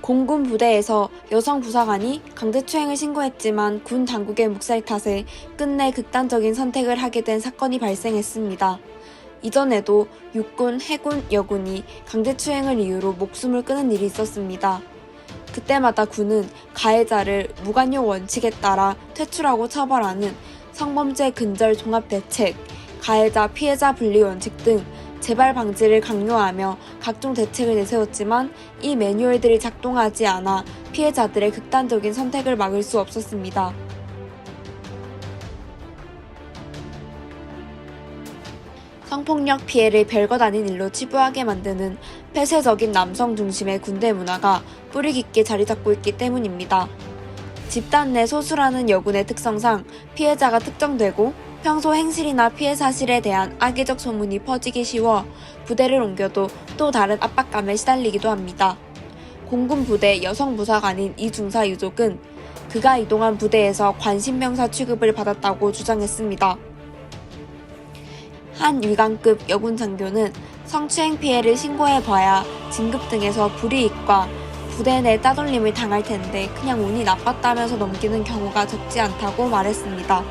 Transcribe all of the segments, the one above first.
공군 부대에서 여성 부사관이 강제추행을 신고했지만 군 당국의 묵살 탓에 끝내 극단적인 선택을 하게 된 사건이 발생했습니다. 이전에도 육군, 해군, 여군이 강제추행을 이유로 목숨을 끊은 일이 있었습니다. 그때마다 군은 가해자를 무관용 원칙에 따라 퇴출하고 처벌하는 성범죄 근절 종합 대책, 가해자 피해자 분리 원칙 등 재발 방지를 강요하며 각종 대책을 내세웠지만 이 매뉴얼들이 작동하지 않아 피해자들의 극단적인 선택을 막을 수 없었습니다. 성폭력 피해를 별것 아닌 일로 치부하게 만드는 폐쇄적인 남성 중심의 군대 문화가 뿌리 깊게 자리 잡고 있기 때문입니다. 집단 내 소수라는 여군의 특성상 피해자가 특정되고 평소 행실이나 피해 사실에 대한 악의적 소문이 퍼지기 쉬워 부대를 옮겨도 또 다른 압박감에 시달리기도 합니다. 공군 부대 여성 부사관인 이 중사 유족은 그가 이동한 부대에서 관심병사 취급을 받았다고 주장했습니다. 한 위관급 여군 장교는 성추행 피해를 신고해봐야 진급 등에서 불이익과 부대 내 따돌림을 당할 텐데 그냥 운이 나빴다면서 넘기는 경우가 적지 않다고 말했습니다.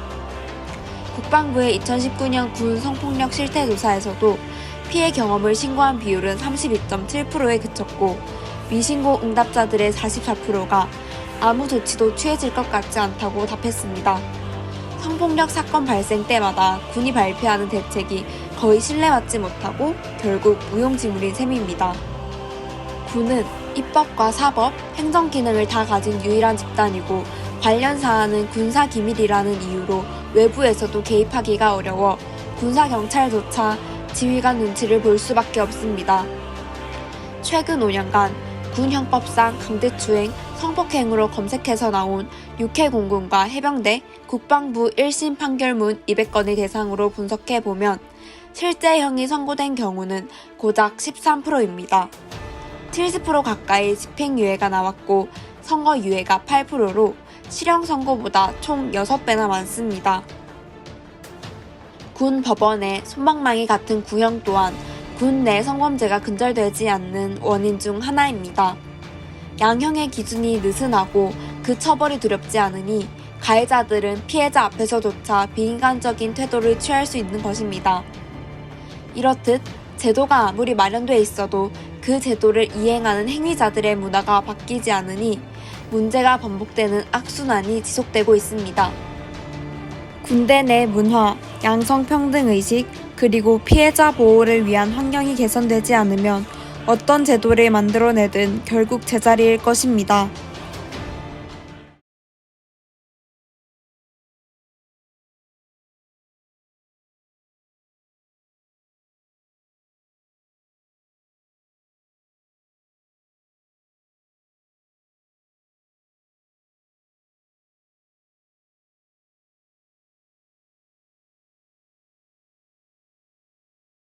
국방부의 2019년 군 성폭력 실태 조사에서도 피해 경험을 신고한 비율은 32.7%에 그쳤고 미신고 응답자들의 44%가 아무 조치도 취해질 것 같지 않다고 답했습니다. 성폭력 사건 발생 때마다 군이 발표하는 대책이 거의 신뢰받지 못하고 결국 무용지물인 셈입니다. 군은 입법과 사법, 행정 기능을 다 가진 유일한 집단이고 관련 사안은 군사 기밀이라는 이유로 외부에서도 개입하기가 어려워 군사 경찰조차 지휘관 눈치를 볼 수밖에 없습니다. 최근 5년간 군 형법상 강제추행, 성폭행으로 검색해서 나온 육해공군과 해병대, 국방부 1심 판결문 200건을 대상으로 분석해 보면 실제형이 선고된 경우는 고작 13%입니다. 70% 가까이 집행유예가 나왔고 선거유예가 8%로 실형 선고보다 총 6배나 많습니다. 군 법원의 손방망이 같은 구형 또한 군 내 성범죄가 근절되지 않는 원인 중 하나입니다. 양형의 기준이 느슨하고 그 처벌이 두렵지 않으니 가해자들은 피해자 앞에서조차 비인간적인 태도를 취할 수 있는 것입니다. 이렇듯 제도가 아무리 마련돼 있어도 그 제도를 이행하는 행위자들의 문화가 바뀌지 않으니 문제가 반복되는 악순환이 지속되고 있습니다. 군대 내 문화, 양성평등 의식, 그리고 피해자 보호를 위한 환경이 개선되지 않으면 어떤 제도를 만들어내든 결국 제자리일 것입니다.